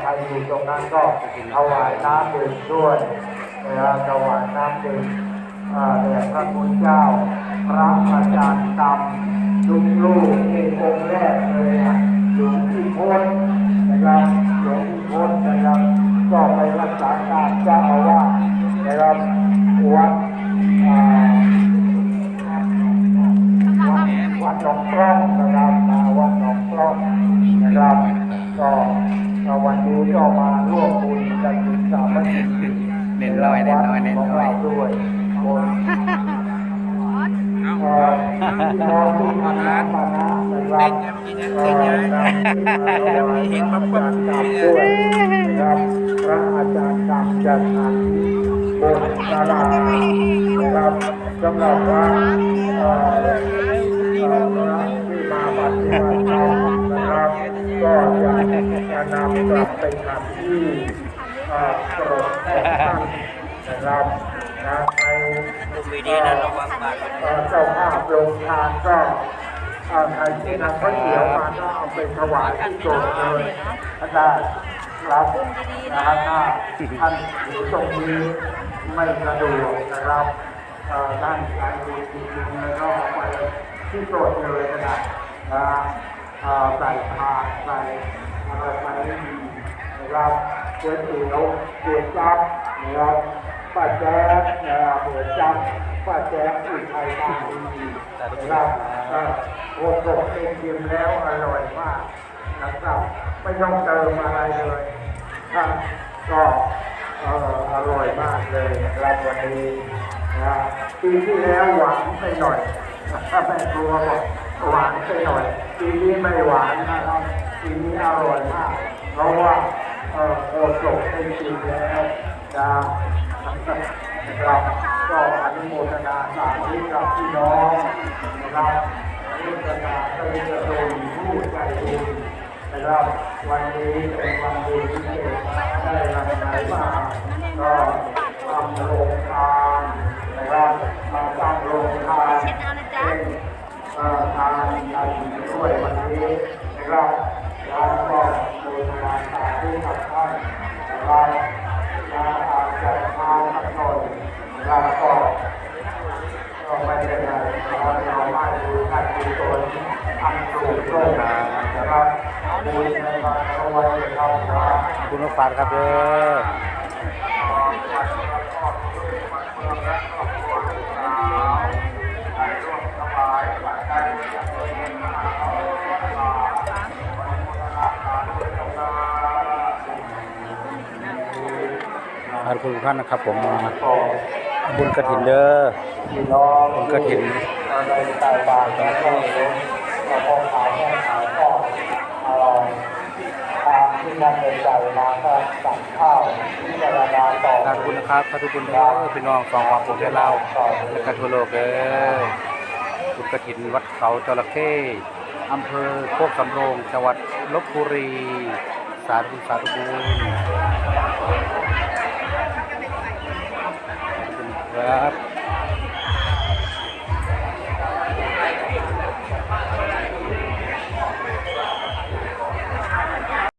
ใครอยู่ตรงนั้นก็ถวายน้ำดื่มด้วยนะครับถวายน้ำดื่มอ่าแด่พระคุณเจ้า พระอาจารย์ดำลูกลูกๆนี่องค์แรกเลยนะหลวงพี่พ้นนะครับหลวงพี่พ้นนะครับก็ไปรักษาการเจ้าอาวาสนะครับวัดอ่าวัดวัดหนองปล้องนะครับมาวัดหนองปล้องนะครับก็ก็ วันนี้ก็มาร่วมบุญกันถึงสามัคคีเน้นร้อยเน้นร้อยเน้นร้อยของเราด้วยบนเอ่อพี่น้องที่ทำงานมานะนะครับเอ่อเห็นมาปัจจับด้วยนะครับพระอาจารย์ดำจันทร์บนศาลานะครับสำหรับว่าเอ่อที่มาปฏิบัติ ก็จะนำกลับไปทำที่เอ่อกรดของนะครับนะในวีดีนะระวังปากเออเจ้าภาพโรงทานก็ใครที่นำข้าวเหนียวมาก็เอาไปถวายที่โกรธเลยก็ได้ครับนะฮะถ้าท่านอยู่ตรงนี้ไม่สะดวกนะครับเอ่อท่านใครดูจริงๆแล้วก็เอาไปที่โกรธเลยก็ได้นะฮะเอ่อ ใส่ผ้าใส่อะไรไปให้ดีนะครับก๋วยเตี๋ยวเตี๋ยจับนะครับป้าแจ๊กนะครับเตี๋ยจับป้าแจ๊กอุทัยธานีนะครับโอ้โหเองชิมแล้วอร่อยมากนะครับไม่ต้องเติมอะไรเลยครับก็เอออร่อยมากเลยนะครับวันนี้นะปีที่แล้วหวานไปหน่อยถ้าแม่ครัวบอก หวานไปหน่อยปีนี้ไม่หวานนะครับปีนี้อร่อยมาก เพราะว่าเอ่อโอโศกเป็นจริงแล้วนะนะครับก็อนุโมทนาสาธุกับพี่น้องนะครับอนุโมทนาก็จะโดนผู้ใจบุญนะครับวันนี้เป็นวันดีพิเศษได้รับไหนมาก็ทำโรงทาน นะครับแล้วก็บูชาสาธุกับท่านนะครับและอาจจะทานสักหน่อยนะครับก็ก็ไม่เป็นไรนะครับเราไม่ดูท่านดูตนอันสูงส่งนะครับบุญในวันเอาไว้เราครับขอบคุณมาฝากครับเด้อ ขอบคุณทุกท่านนะครับ ผมมาบุญกระถินเด้อน้องบุญกฐินในใต้บาตรแล้วก็เราพอขายแม่ขายก็เอ่อตามที่ท่านในใจมาก็สั่งข้าวพิจารณาต่อขอบคุณนะครับขอบคุณเด้อพี่น้องสองความผมและเราและกันทั่วโลกเด้อบุญกระถินวัดเขาจระเข้อำเภอโคกสำโรงจังหวัดลบบุรี สาธุสาธุบุญขอบคุณ ครับ